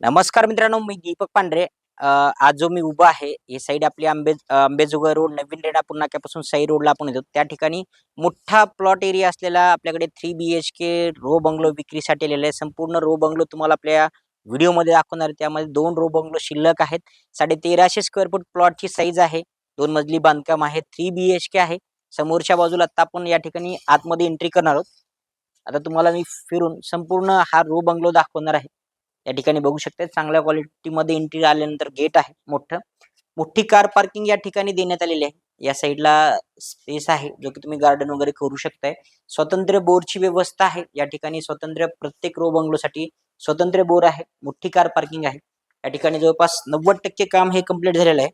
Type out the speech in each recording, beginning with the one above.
नमस्कार मित्रांनो मी दीपक पांढरे. आज जो मी उभा आहे ही साईड आपली आंबे आंबेजोगाई रोड नवीन रेणापूर नाक्यापासून साई रोडला आपण येतो. त्या ठिकाणी मोठा प्लॉट एरिया असलेला आपल्याकडे three B H K row bungalow विक्रीसाठी आलेला आहे. संपूर्ण रो बंगलो तुम्हाला आपल्या व्हिडिओमध्ये दाखवणार आहे. त्यामध्ये दोन रो बंगलो शिल्लक आहेत. साडे तेराशे स्क्वेअर फूट प्लॉटची साईज आहे. दोन मजली बांधकाम आहे. थ्री बी एच के आहे. समोरच्या बाजूला आता आपण या ठिकाणी आतमध्ये एंट्री करणार आहोत. आता तुम्हाला मी फिरून संपूर्ण हा रो बंगलो दाखवणार आहे. या ठिकाणी बघू शकता चांगल्या क्वालिटीमध्ये एंट्री आल्यानंतर गेट आहे मोठं. मोठी कार पार्किंग या ठिकाणी देण्यात आलेली आहे. या साईडला स्पेस आहे जो की तुम्ही गार्डन वगैरे करू शकताय. स्वतंत्र बोरची व्यवस्था आहे. या ठिकाणी स्वतंत्र प्रत्येक रो बंगलोसाठी स्वतंत्र बोर आहे मोठी कार पार्किंग आहे. या ठिकाणी जवळपास नव्वद टक्के काम हे कंप्लीट झालेलं आहे.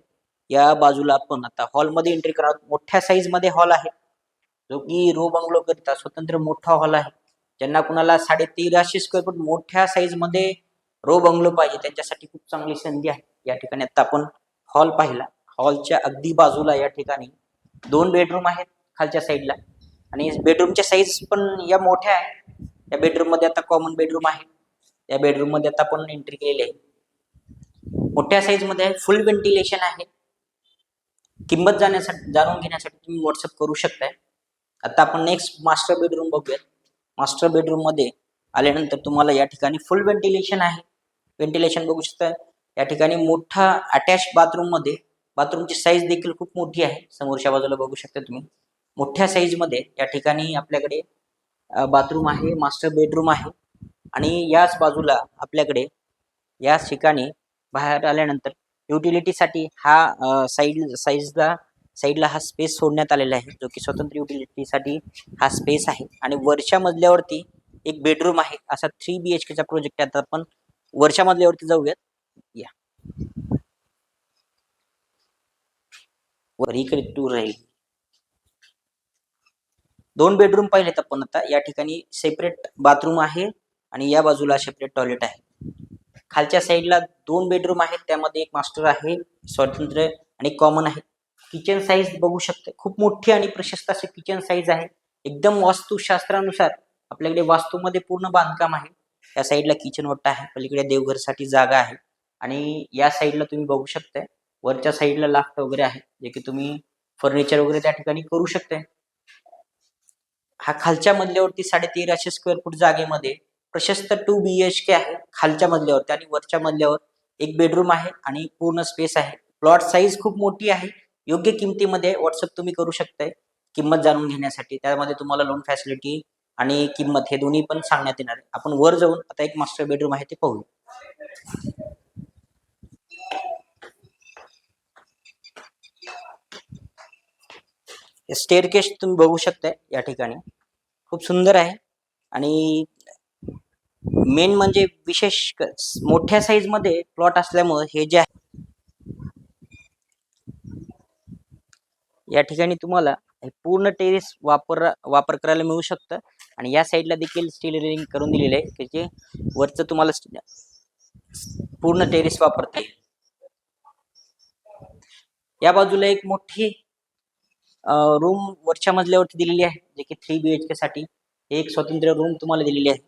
या बाजूला आपण आता हॉलमध्ये एंट्री करा मोठ्या साईजमध्ये हॉल आहे. जो की रो बंगलो करिता स्वतंत्र मोठा हॉल आहे. ज्यांना कुणाला साडे तेराशे स्क्वेअर फूट मोठ्या साईजमध्ये रो बंगलो पाहिजे. त्यांच्यासाठी खूप चांगली संधी आहे. या ठिकाणी आता आपण हॉल पाहिला. हॉलच्या अगदी बाजूला या ठिकाणी दोन बेडरूम आहेत खालच्या साईडला आणि बेडरूमच्या साईज पण या मोठ्या आहे. या बेडरूममध्ये आता कॉमन बेडरूम आहे. या बेडरूममध्ये आता आपण एंट्री केलेली आहे. मोठ्या साईजमध्ये फुल व्हेंटिलेशन आहे. किंमत जाण्यासाठी जाणून घेण्यासाठी तुम्ही व्हॉट्सअप करू शकताय. आता आपण नेक्स्ट मास्टर बेडरूम बघूयात. मास्टर बेडरूममध्ये आल्यानंतर तुम्हाला या ठिकाणी फुल व्हेंटिलेशन आहे. व्हेंटिलेशन बघू शकता. या ठिकाणी मोठा अटॅच बाथरूममध्ये बाथरूमची साईज देखील खूप मोठी आहे. समोरच्या बाजूला बघू शकता तुम्ही. मोठ्या साईजमध्ये या ठिकाणी आपल्याकडे बाथरूम आहे मास्टर बेडरूम आहे. आणि याच बाजूला आपल्याकडे याच ठिकाणी बाहेर आल्यानंतर युटिलिटीसाठी हा साईड साईजला साईडला हा स्पेस सोडण्यात आलेला आहे. जो की स्वतंत्र युटिलिटीसाठी हा स्पेस आहे. आणि वरच्या मजल्यावरती एक बेडरूम आहे. असा थ्री बी एच केचा प्रोजेक्ट आता आपण वरच्या मधल्यावरती जाऊयात. या. वर इकडे टूर राहील. दोन बेडरूम पाहिलेत आपण आता. या ठिकाणी सेपरेट बाथरूम आहे आणि या बाजूला सेपरेट टॉयलेट आहे. खालच्या साईडला दोन बेडरूम आहेत. त्यामध्ये एक मास्टर आहे स्वतंत्र आणि कॉमन आहे. किचन साईज बघू शकते. खूप मोठी आणि प्रशस्त असे किचन साईज आहे. एकदम वास्तुशास्त्रानुसार आपल्याकडे वास्तूमध्ये पूर्ण बांधकाम आहे. या साईडला किचन ओटा आहे. पलीकडे देवघरसाठी जागा आहे. आणि या साईडला तुम्ही बघू शकताय वरच्या साईडला लाफ्ट वगैरे आहे जे की तुम्ही फर्निचर वगैरे त्या ठिकाणी करू शकताय. हा खालच्या मजल्यावरती साडे तेराशे स्क्वेअर फूट जागेमध्ये प्रशस्त टू बी एच के आहे. खालच्या मजल्यावरती आणि वरच्या मजल्यावर एक बेडरूम आहे आणि पूर्ण स्पेस आहे. प्लॉट साईज खूप मोठी आहे. योग्य किमतीमध्ये व्हॉट्सअप तुम्ही करू शकताय. किंमत जाणून घेण्यासाठी. त्यामध्ये तुम्हाला लोन फॅसिलिटी आणि किंमत हे दोन्ही पण सांगण्यात येणार आहे. आपण वर जाऊन आता एक मास्टर बेडरूम आहे ते पाहू स्टेअरकेस तुम्ही बघू शकताय या ठिकाणी. खूप सुंदर आहे. आणि मेन म्हणजे विशेष मोठ्या साईजमध्ये प्लॉट असल्यामुळे हे जे आहे या ठिकाणी तुम्हाला पूर्ण टेरेस वापर वापर करायला मिळू शकतं. आणि या साईडला देखील स्टील रेलिंग करून दिलेलं आहे की जे वरचं तुम्हाला पूर्ण टेरेस वापरता. येईल या बाजूला एक मोठी रूम वरच्या मजल्यावरती दिलेली आहे जे की थ्री बी एच के साठी एक स्वतंत्र रूम तुम्हाला दिलेली आहे.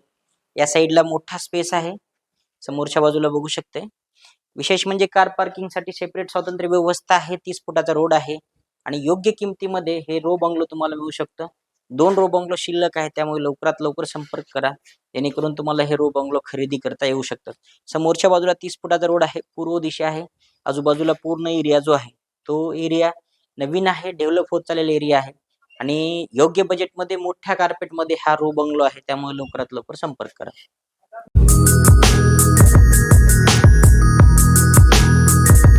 या साईडला मोठा स्पेस आहे समोरच्या बाजूला बघू शकते. विशेष म्हणजे कार पार्किंगसाठी सेपरेट स्वतंत्र व्यवस्था आहे तीस फुटाचा रोड आहे. आणि योग्य किमतीमध्ये हे रो बंगलो तुम्हाला मिळू शकतं. दोन रो बंगलो शिल्लक आहे त्यामुळे लवकरात लवकर संपर्क करा. जेणेकरून तुम्हाला हे रो बंगलो खरेदी करता येऊ शकतं. समोरच्या बाजूला तीस फुटाचा रोड आहे पूर्व दिशा आहे. आजूबाजूला पूर्ण एरिया जो आहे तो एरिया नवीन आहे डेव्हलप होत चाललेला एरिया आहे. आणि योग्य बजेटमध्ये मोठ्या कार्पेटमध्ये हा रो बंगलो आहे त्यामुळे लवकरात लवकर संपर्क करा.